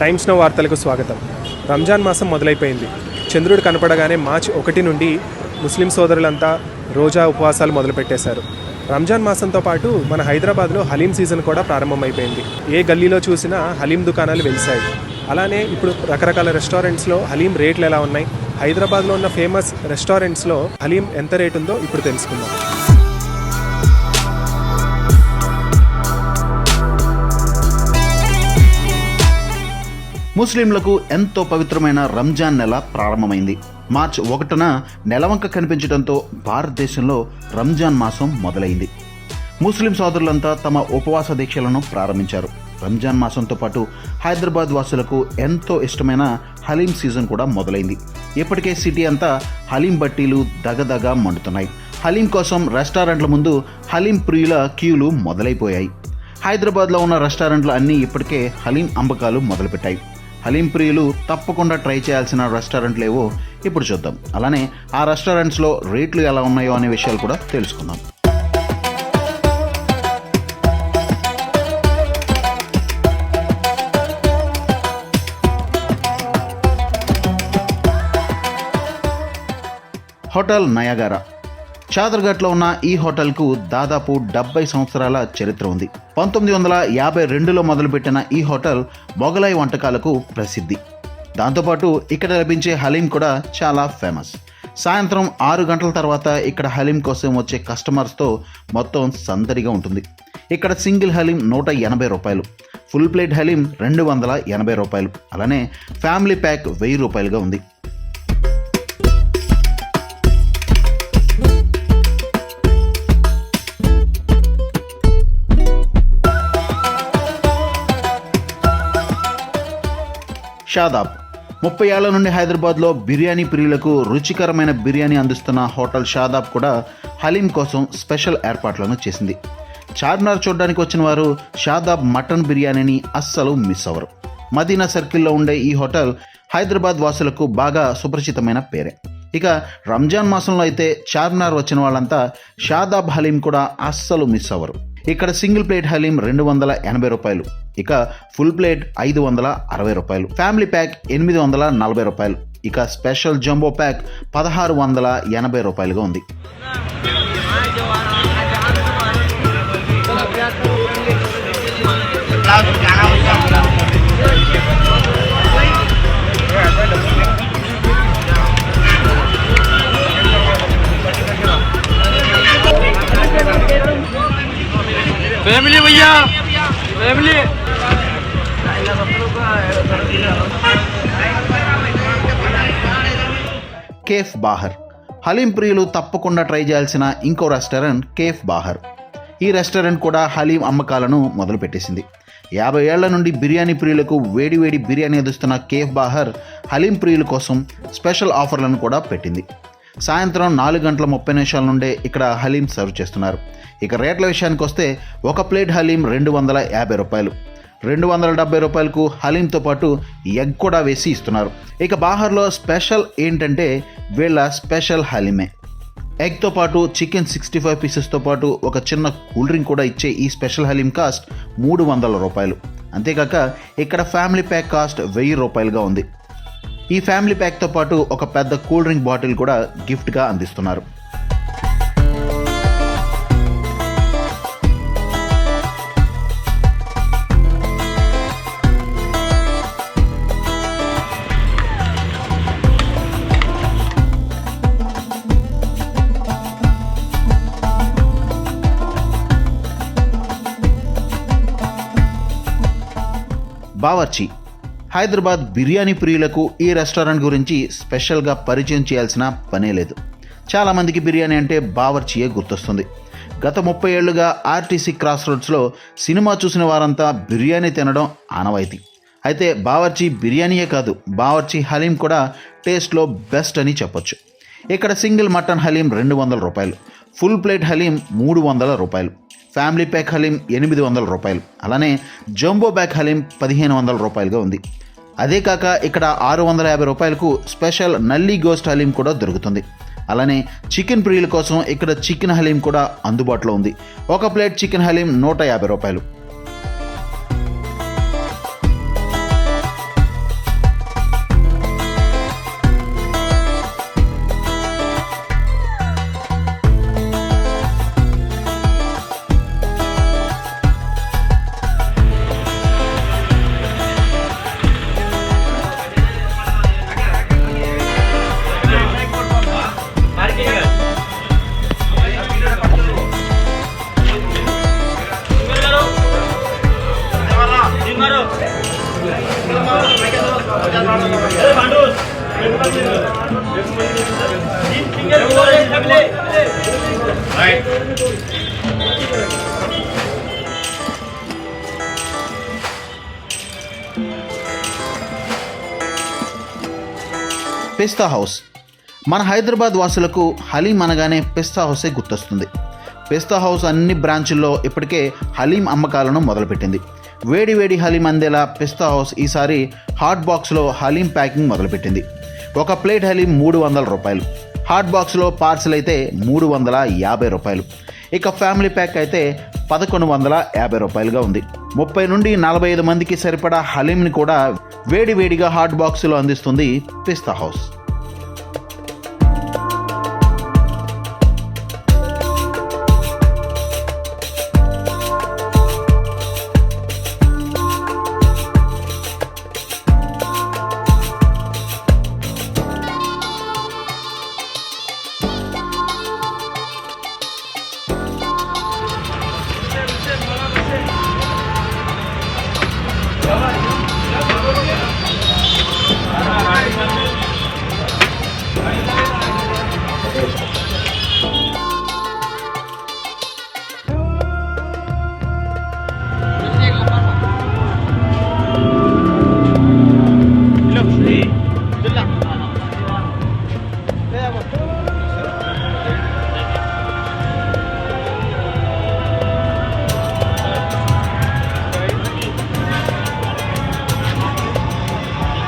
Times no వార్తలకు స్వాగతం. రంజాన్ మాసం మొదలైపోయింది. చంద్రుడు కనపడగానే మార్చి ఒకటి నుండి ముస్లిం సోదరులంతా రోజా ఉపవాసాలు మొదలుపెట్టేశారు. రంజాన్ మాసంతో పాటు మన హైదరాబాద్లో హలీం సీజన్ కూడా ప్రారంభమైపోయింది. ఏ గల్లీలో చూసినా హలీం దుకాణాలు వెలిశాయి. అలానే ఇప్పుడు రకరకాల రెస్టారెంట్స్లో హలీం రేట్లు ఎలా ఉన్నాయి? హైదరాబాద్లో ఉన్న ఫేమస్ రెస్టారెంట్స్లో హలీం ఎంత రేటు ఉందో ఇప్పుడు తెలుసుకుందాం. ముస్లింలకు ఎంతో పవిత్రమైన రంజాన్ నెల ప్రారంభమైంది. మార్చ్ ఒకటిన నెలవంక కనిపించడంతో భారతదేశంలో రంజాన్ మాసం మొదలైంది. ముస్లిం సోదరులంతా తమ ఉపవాస దీక్షలను ప్రారంభించారు. రంజాన్ మాసంతో పాటు హైదరాబాద్ వాసులకు ఎంతో ఇష్టమైన హలీం సీజన్ కూడా మొదలైంది. ఇప్పటికే సిటీ అంతా హలీం బట్టీలు దగదగ మండుతున్నాయి. హలీం కోసం రెస్టారెంట్ల ముందు హలీం ప్రియుల క్యూలు మొదలైపోయాయి. హైదరాబాద్లో ఉన్న రెస్టారెంట్లు అన్నీ ఇప్పటికే హలీం అమ్మకాలు మొదలుపెట్టాయి. హలీం ప్రియులు తప్పకుండా ట్రై చేయాల్సిన రెస్టారెంట్లు ఏవో ఇప్పుడు చూద్దాం. అలానే ఆ రెస్టారెంట్స్లో రేట్లు ఎలా ఉన్నాయో అనే విషయాలు కూడా తెలుసుకుందాం. హోటల్ నయాగారా చాదర్ఘట్లో ఉన్న ఈ హోటల్కు దాదాపు డెబ్బై సంవత్సరాల చరిత్ర ఉంది. పంతొమ్మిది వందల యాభై రెండులో మొదలుపెట్టిన ఈ హోటల్ మొఘలాయి వంటకాలకు ప్రసిద్ధి. దాంతోపాటు ఇక్కడ లభించే హలీం కూడా చాలా ఫేమస్. సాయంత్రం ఆరు గంటల తర్వాత ఇక్కడ హలీం కోసం వచ్చే కస్టమర్స్తో మొత్తం సందడిగా ఉంటుంది. ఇక్కడ సింగిల్ హలీం నూట ఎనభై రూపాయలు ఫుల్ ప్లేట్ హలీం రెండు వందల ఎనభై రూపాయలు అలానే ఫ్యామిలీ ప్యాక్ వెయ్యి రూపాయలుగా ఉంది. షాదాబ్. ముప్పై ఏళ్ళ నుండి హైదరాబాద్లో బిర్యానీ ప్రియులకు రుచికరమైన బిర్యానీ అందిస్తున్న హోటల్ షాదాబ్ కూడా హలీం కోసం స్పెషల్ ఏర్పాట్లను చేసింది. చార్మినార్ చూడడానికి వచ్చిన వారు షాదాబ్ మటన్ బిర్యానీని అస్సలు మిస్ అవ్వరు. మదీనా సర్కిల్లో ఉండే ఈ హోటల్ హైదరాబాద్ వాసులకు బాగా సుపరిచితమైన పేరే. ఇక రంజాన్ మాసంలో అయితే చార్మినార్ వచ్చిన వాళ్ళంతా షాదాబ్ హలీం కూడా అస్సలు మిస్ అవ్వరు. ఇక్కడ సింగిల్ ప్లేట్ హలీం రెండు వందల ఎనభై రూపాయలు. ఇక ఫుల్ ప్లేట్ ఐదు వందల అరవై రూపాయలు. ఫ్యామిలీ ప్యాక్ ఎనిమిది వందల నలభై రూపాయలు. ఇక స్పెషల్ జంబో ప్యాక్ పదహారు వందల ఎనభై రూపాయలుగా ఉంది. फैमिली भैया फैमिली కేఫ్ బాహర్ హలీం ప్రియులు తప్పకుండా ట్రై చేయాల్సిన ఇంకో రెస్టారెంట్ కేఫ్ బాహర్ ఈ రెస్టారెంట్ కూడా హలీం అమ్మకాలను మొదలుపెట్టేసింది యాభై ఏళ్ల నుండి బిర్యానీ ప్రియులకు వేడి వేడి బిర్యానీ అందిస్తున్న కేఫ్ బాహర్ హలీం ప్రియుల కోసం స్పెషల్ ఆఫర్లను కూడా పెట్టింది సాయంత్రం నాలుగు గంటల ముప్పై నిమిషాల నుండే ఇక్కడ హలీం సర్వ్ చేస్తున్నారు. ఇక రేట్ల విషయానికి వస్తే ఒక ప్లేట్ హలీం రెండు వందల యాభై రూపాయలు. రెండు వందల డెబ్బై రూపాయలకు హలీంతో పాటు ఎగ్ కూడా వేసి ఇస్తున్నారు. ఇక బాహర్లో స్పెషల్ ఏంటంటే వీళ్ళ స్పెషల్ హలీమే. ఎగ్తో పాటు చికెన్ సిక్స్టీ ఫైవ్ పీసెస్తో పాటు ఒక చిన్న కూల్ డ్రింక్ కూడా ఇచ్చే ఈ స్పెషల్ హలీం కాస్ట్ మూడు వందల రూపాయలు. అంతేకాక ఇక్కడ ఫ్యామిలీ ప్యాక్ కాస్ట్ వెయ్యి రూపాయలుగా ఉంది. ఈ ఫ్యామిలీ ప్యాక్తో పాటు ఒక పెద్ద కూల్ డ్రింక్ బాటిల్ కూడా గిఫ్ట్గా అందిస్తున్నారు. బావర్చి హైదరాబాద్ బిర్యానీ ప్రియులకు ఈ రెస్టారెంట్ గురించి స్పెషల్గా పరిచయం చేయాల్సిన పనే లేదు. చాలామందికి బిర్యానీ అంటే బావర్చియే గుర్తొస్తుంది. గత ముప్పై ఏళ్ళుగా ఆర్టీసీ క్రాస్ రోడ్స్లో సినిమా చూసిన వారంతా బిర్యానీ తినడం ఆనవాయితీ. అయితే బావర్చి బిర్యానీయే కాదు బావర్చి హలీం కూడా టేస్ట్లో బెస్ట్ అని చెప్పొచ్చు. ఇక్కడ సింగిల్ మటన్ హలీం రెండు వందల రూపాయలు ఫుల్ ప్లేట్ హలీం మూడు వందల రూపాయలు ఫ్యామిలీ ప్యాక్ హలీం ఎనిమిది వందల రూపాయలు అలానే జంబో బ్యాక్ హలీం పదిహేను వందల రూపాయలుగా ఉంది. అదే కాక ఇక్కడ ఆరు వందల యాభై రూపాయలకు స్పెషల్ నల్లి గోస్ట్ హలీం కూడా దొరుకుతుంది. అలానే చికెన్ ప్రియుల కోసం ఇక్కడ చికెన్ హలీం కూడా అందుబాటులో ఉంది. ఒక ప్లేట్ చికెన్ హలీం నూట యాభై రూపాయలు. పిస్తా హౌస్ మన హైదరాబాద్ వాసులకు హలీం అనగానే పిస్తా హౌసే గుర్తొస్తుంది. పిస్తా హౌస్ అన్ని బ్రాంచుల్లో ఇప్పటికే హలీం అమ్మకాలను మొదలుపెట్టింది. వేడి వేడి హలీం అందేలా పిస్తా హౌస్ ఈసారి హాట్ బాక్స్లో హలీం ప్యాకింగ్ మొదలుపెట్టింది. ఒక ప్లేట్ హలీం మూడు వందల రూపాయలు. హాట్ బాక్స్లో పార్సిల్ అయితే మూడు వందల యాభై రూపాయలు. ఇక ఫ్యామిలీ ప్యాక్ అయితే పదకొండు వందల యాభై రూపాయలుగా ఉంది. ముప్పై నుండి నలభై ఐదు మందికి సరిపడా హలీంని కూడా వేడి వేడిగా హాట్ బాక్సులో అందిస్తుంది పిస్తా హౌస్.